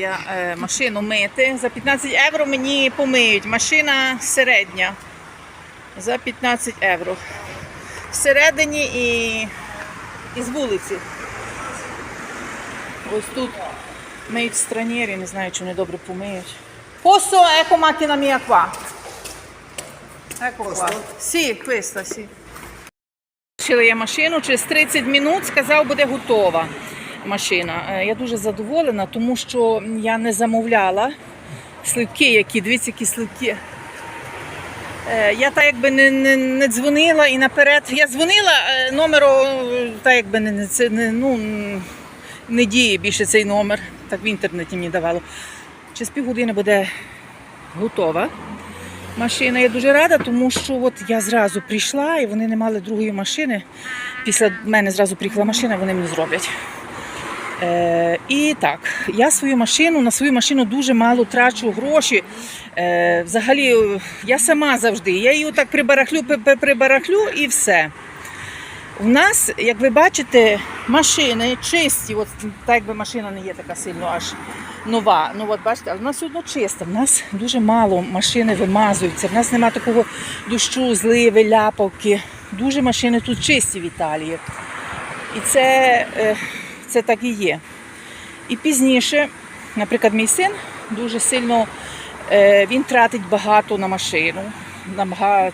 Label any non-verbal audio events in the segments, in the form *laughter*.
Я е, машину мити. За 15 євро мені помиють. Машина середня. За 15 євро. Всередині і, і з вулиці. Ось тут миють странєрі, не знаю, чи вони добре помиють. Posso, ecco macchina mia qua. Ecco qua. Sì, questa, sì. Вчила я машину, через 30 минут сказав, буде готова машина. Е, Я дуже задоволена, тому що я не замовляла сливки, які, дивіться, які сливки. Е, Я так якби не, не, не дзвонила і наперед. Я дзвонила е, номеру, так якби не, це, не, ну, не діє більше цей номер. Так в інтернеті мені давало. Через півгодини буде готова машина. Я дуже рада, тому що от я зразу прийшла і вони не мали другої машини. Після мене зразу приїхала машина, вони мені зроблять. Е, і так, я свою машину, на свою машину дуже мало трачу гроші. Е, взагалі, я сама завжди. Я її так прибарахлю, прибарахлю і все. У нас, як ви бачите, машини чисті. От так якби машина не є така сильно аж нова. Ну от бачите, але в нас одно чиста. В нас дуже мало машини вимазуються. В нас немає такого дощу, зливи, ляпавки. Дуже машини тут чисті в Італії. І це, е, це так і є. І пізніше, наприклад, мій син дуже сильно е, він тратить багато на машину.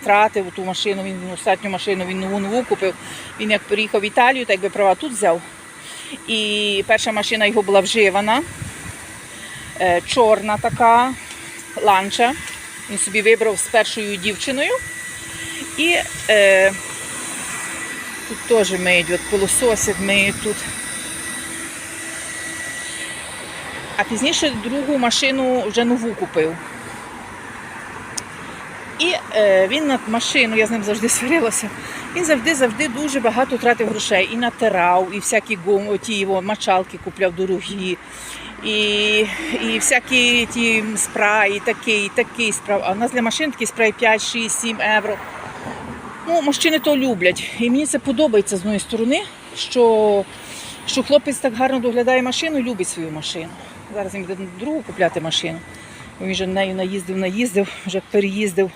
Тратив ту машину, він остатню машину він нову нову купив. Він як приїхав в Італію, так би права тут взяв. І перша машина його була вживана, е, чорна така ланча. Він собі вибрав з першою дівчиною. І е, тут теж миють, от пилососять миють тут. А пізніше другу машину вже нову купив. І е, він на машину, я з ним завжди сварилася. Він завжди завжди дуже багато тратив грошей. І натирав, і всякі гум, ті його мочалки купляв дорогі, і, і всякі ті спраї, такий, такий справ. А в нас для машин такий спрей 5, 6, 7 євро. Ну, мужчини то люблять. І мені це подобається з однієї сторони, що, що хлопець так гарно доглядає машину любить свою машину. Зараз він буде другу купляти машину. Він вже нею наїздив, наїздив, вже переїздив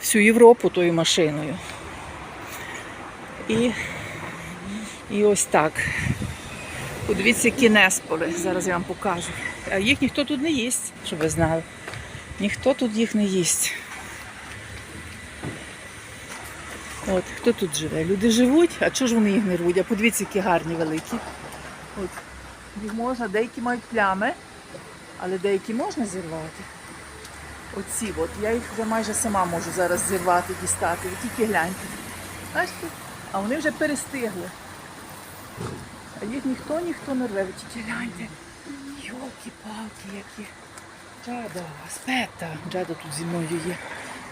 всю Європу тою машиною. І, і ось так. Подивіться, які несполи. Зараз я вам покажу. А їх ніхто тут не їсть, щоб ви знали. Ніхто тут їх не їсть. От, хто тут живе? Люди живуть, а чого ж вони їх не рвуть? А подивіться, які гарні великі. От, їх можна, деякі мають плями, але деякі можна зірвати. Оці от, я їх вже майже сама можу зараз зірвати, дістати. Тільки гляньте. Бачите? А вони вже перестигли. А їх ніхто ніхто не рве, ви тільки гляньте. Йолки-палки які. Джада, аспета. Джада тут зі мною є.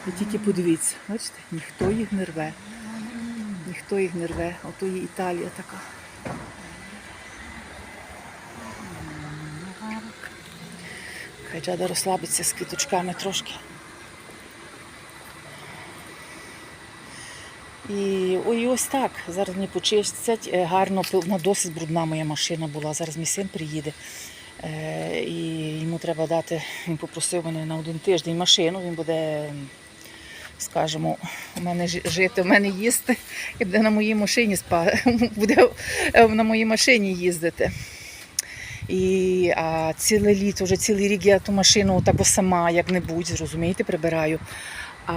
Ви тільки подивіться, бачите, ніхто їх не рве. Ніхто їх не рве. Ото є Італія така. Хай Джада розслабиться з квіточками трошки. І ой, ось так. Зараз мені почистять е, гарно, вона досить брудна моя машина була. Зараз мій син приїде. Е, І йому треба дати, він попросив мене на один тиждень машину, він буде, скажімо, у мене жити, у мене їсти, і буде на моїй машині спа, *laughs* буде е, на моїй машині їздити. І а ціле літо, вже цілий рік я ту машину так сама як-небудь, зрозумієте, прибираю. А,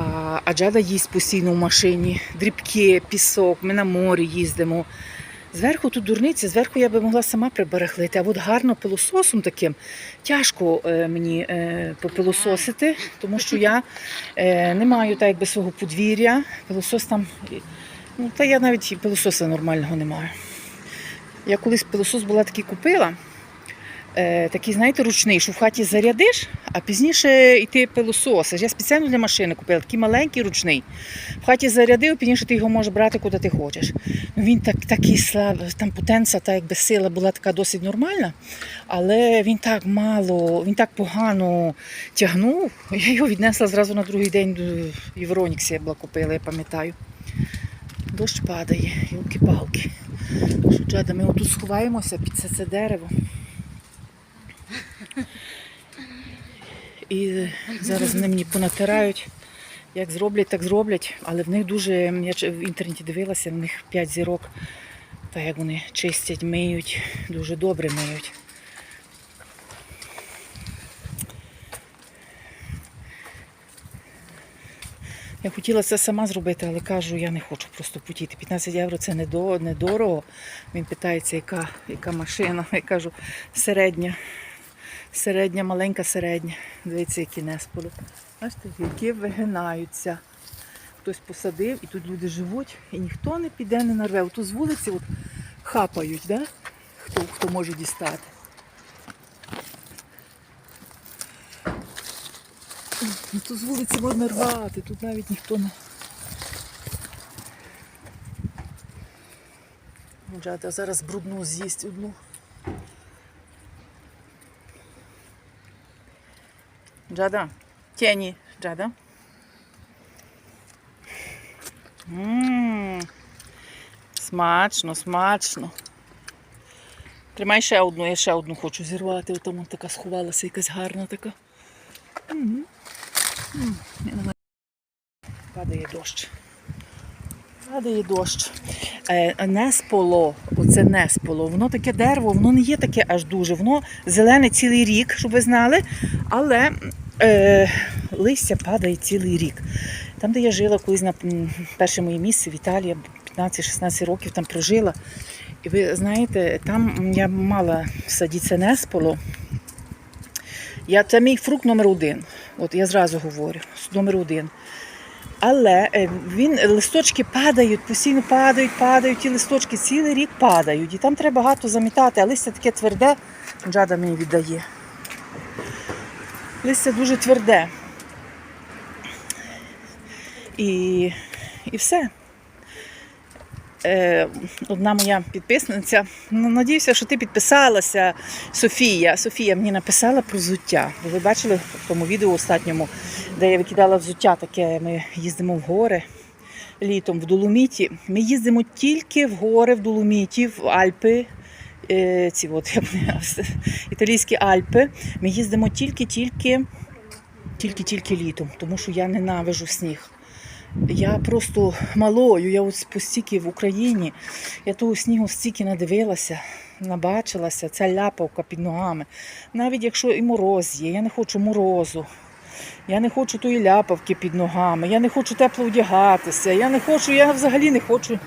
а Джада їсть постійно в машині, дрібки, пісок, ми на морі їздимо. Зверху тут дурниця, зверху я би могла сама приберехлити, а от гарно пилососом таким тяжко е, мені е, попилососити, тому що я е, не маю так якби свого подвір'я. Пилосос там, ну та я навіть пилососа нормального не маю. Я колись пилосос була такий купила, такий, знаєте, ручний, що в хаті зарядиш, а пізніше йти пилососиш. Я спеціально для машини купила, такий маленький ручний. В хаті зарядив, пізніше ти його можеш брати куди ти хочеш. Ну, він так, такий слаб, там потенція, та якби сила була така досить нормальна, але він так мало, він так погано тягнув. Я його віднесла зразу на другий день до Євроніксі я була купила, я пам'ятаю. Дощ падає, Джада, ми отут сховаємося під це, це дерево. І зараз вони мені понатирають. Як зроблять, так зроблять. Але в них дуже, я в інтернеті дивилася, в них 5 зірок. Та як вони чистять, миють, дуже добре миють. Я хотіла це сама зробити, але кажу, я не хочу просто потіти. 15 євро це недорого. Він питається, яка, яка машина. Я кажу, середня. Середня, маленька середня. Дивіться, які несполи. Бачите, які вигинаються. Хтось посадив і тут люди живуть, і ніхто не піде, не нарве. Отут з вулиці от хапають, да? хто, хто може дістати. Тут з вулиці можна рвати, тут навіть ніхто не. Джада зараз брудну з'їсть одну. Джада, тіні, Джада. Смачно, смачно. Тримай ще одну, я ще одну хочу зірвати. Вон така сховалася, якась гарна така. Падає дощ. Падає дощ. Е, несполо, оце несполо, воно таке дерево, воно не є таке аж дуже. Воно зелене цілий рік, щоб ви знали, але е, листя падає цілий рік. Там, де я жила колись на перше моє місце в Італії, 15-16 років там прожила. І ви знаєте, там я мала в саді це несполо. Я, це мій фрукт номер один. От я зразу говорю, номер один. Але е, він листочки падають, постійно падають, падають, ті листочки цілий рік падають. І там треба багато замітати, а листя таке тверде, Джада мені віддає. Листя дуже тверде. І, і все. Е, одна моя підписниця. Ну, надіюся, що ти підписалася. Софія. Софія мені написала про взуття. Ви бачили в тому відео останньому, де я викидала взуття таке. Ми їздимо в гори літом в Доломіті. Ми їздимо тільки в гори в Доломіті, в Альпи. Е, ці от, як вони, *laughs* італійські Альпи. Ми їздимо тільки-тільки, тільки-тільки літом, тому що я ненавижу сніг. Я просто малою, я от постільки в Україні, я того снігу стільки надивилася, набачилася, ця ляпавка під ногами. Навіть якщо і мороз є, я не хочу морозу. Я не хочу тої ляпавки під ногами, я не хочу тепло вдягатися, я не хочу, я взагалі не хочу.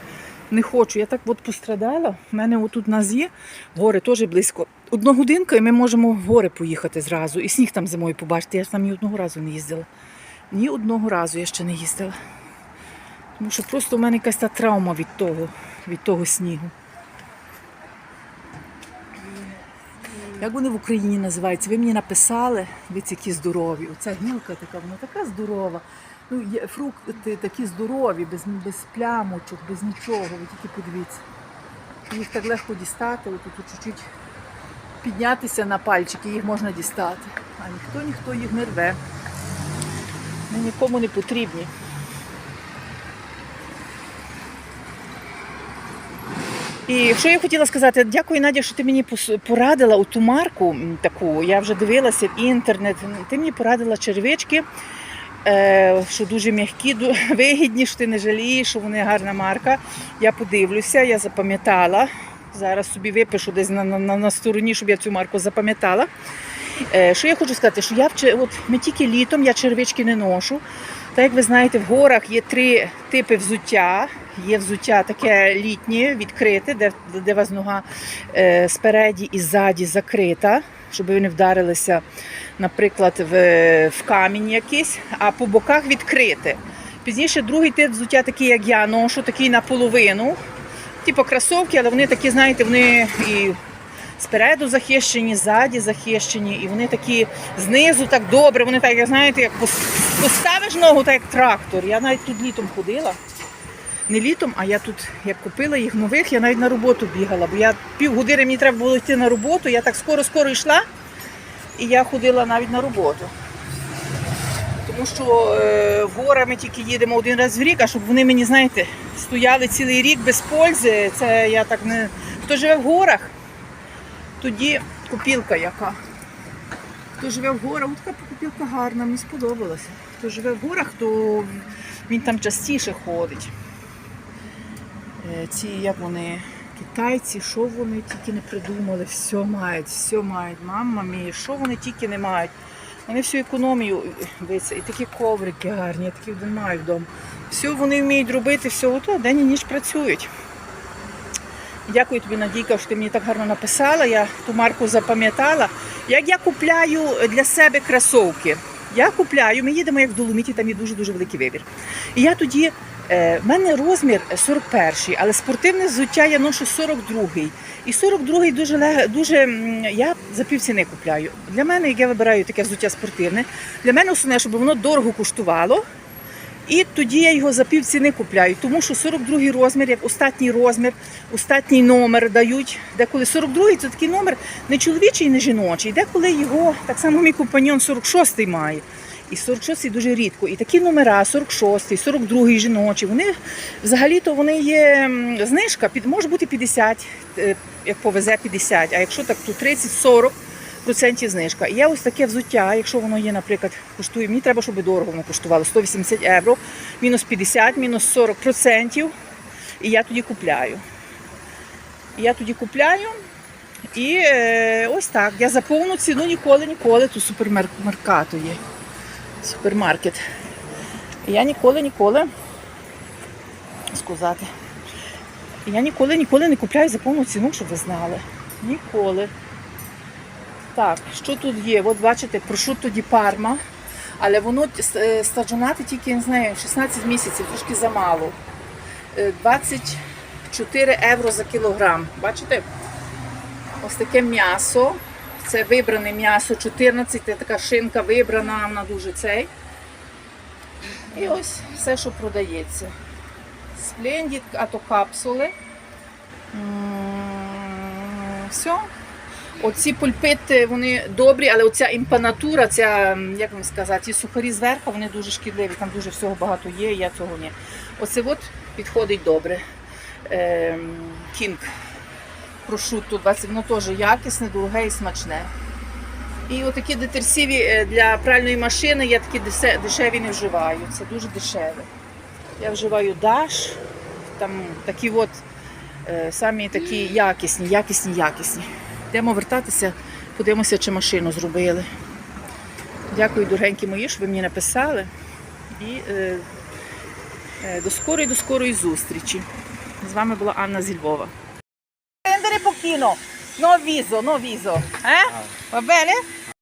Не хочу. Я так от пострадала. У мене отут нас є гори теж близько. Одна годинка, і ми можемо в гори поїхати зразу. І сніг там зимою побачити. Я ж там ні одного разу не їздила. Ні одного разу я ще не їздила. Тому що просто в мене якась та травма від того, від того снігу. Як вони в Україні називаються? Ви мені написали, ці які здорові. Оця гілка така, вона така здорова. Ну, є фрукти такі здорові, без, без плямочок, без нічого. Ви тільки подивіться. Їх так легко дістати, тут чуть-чуть піднятися на пальчики, їх можна дістати. А ніхто ніхто їх не рве. Вони нікому не потрібні. І що я хотіла сказати, дякую, Надя, що ти мені порадила у ту марку таку. Я вже дивилася в інтернет. Ти мені порадила червички, що дуже м'які, *laughs* вигідні, що ти не жалієш, що вони гарна марка. Я подивлюся, я запам'ятала. Зараз собі випишу десь на, на, на стороні, щоб я цю марку запам'ятала. Е, Що я хочу сказати, що я от ми тільки літом, я червички не ношу. Так як ви знаєте, в горах є три типи взуття. Є взуття таке літнє, відкрите, де, де вас нога е, спереді і ззаді закрита, щоб ви не вдарилися, наприклад, в, в камінь якийсь, а по боках відкрите. Пізніше другий тип взуття, такий, як я ношу, такий наполовину. Типу кросовки, але вони такі, знаєте, вони і спереду захищені, ззаді захищені, і вони такі знизу так добре. Вони так, як знаєте, як поставиш ногу, так як трактор. Я навіть тут літом ходила. Не літом, а я тут як купила їх нових, я навіть на роботу бігала, бо я півгодини мені треба було йти на роботу, я так скоро-скоро йшла, і я ходила навіть на роботу. Тому що е, в гори ми тільки їдемо один раз в рік, а щоб вони мені, знаєте, стояли цілий рік без пользи, це я так не. Хто живе в горах, тоді купілка яка. Хто живе в горах, от така покупілка гарна, мені сподобалася. Хто живе в горах, то він там частіше ходить. Е, Ці, як вони, китайці, що вони тільки не придумали, все мають, все мають. Мама мія, що вони тільки не мають. Вони всю економію, дивіться, і такі коврики гарні, я такі один маю вдома. Все вони вміють робити, все ото, день і ніч працюють. Дякую тобі, Надійка, що ти мені так гарно написала. Я ту марку запам'ятала. Як я купляю для себе кросовки, я купляю, ми їдемо як в Доломіті, там є дуже-дуже великий вибір. І я тоді, е, в мене розмір 41, але спортивне взуття я ношу 42. І 42 дуже лег- дуже я за півціни купляю. Для мене, як я вибираю таке взуття спортивне, для мене основне, щоб воно дорого коштувало. І тоді я його за пів ціни купляю, тому що 42 розмір, як остатній розмір, остатній номер дають. Деколи 42 це такий номер не чоловічий, не жіночий. Деколи його так само мій компаньон 46 має. І 46 дуже рідко. І такі номера 46, 42 жіночі. Вони взагалі-то вони є знижка, може бути 50, е, як повезе 50, а якщо так, то 30-40 процентів знижка. І я ось таке взуття, якщо воно є, наприклад, коштує, мені треба, щоб дорого воно коштувало 180 євро, мінус 50, мінус 40 процентів. І я тоді купляю. Я тоді купляю. І е, ось так. Я за повну ціну ніколи, ніколи тут супермаркету є. Супермаркет. Я ніколи, ніколи сказати. Я ніколи, ніколи не купляю за повну ціну, щоб ви знали. Ніколи. Так, що тут є? От бачите, прошутто ді парма, але воно е, стаджонати тільки, не знаю, 16 місяців, трошки замало. Е, 24 євро за кілограм. Бачите? Ось таке м'ясо. Це вибране м'ясо, 14, така шинка вибрана, вона дуже цей. І ось все, що продається. Сплендід, а то капсули. Все. Оці пульпити, вони добрі, але оця імпанатура, ця, як вам сказати, ці сухарі зверху, вони дуже шкідливі, там дуже всього багато є, я цього ні. Оце от підходить добре. Ем, Кінг. Прошутто 20, воно теж якісне, дороге і смачне. І отакі детерсиві е, для пральної машини я такі дешеві не вживаю. Це дуже дешеве. Я вживаю Даш, там такі от е, самі такі якісні, якісні, якісні. Йдемо вертатися, подивимося, чи машину зробили. Дякую, дорогенькі мої, що ви мені написали. І е, е, до скорої, до скорої зустрічі. З вами була Анна зі Martino, no viso, no viso, eh? Va bene?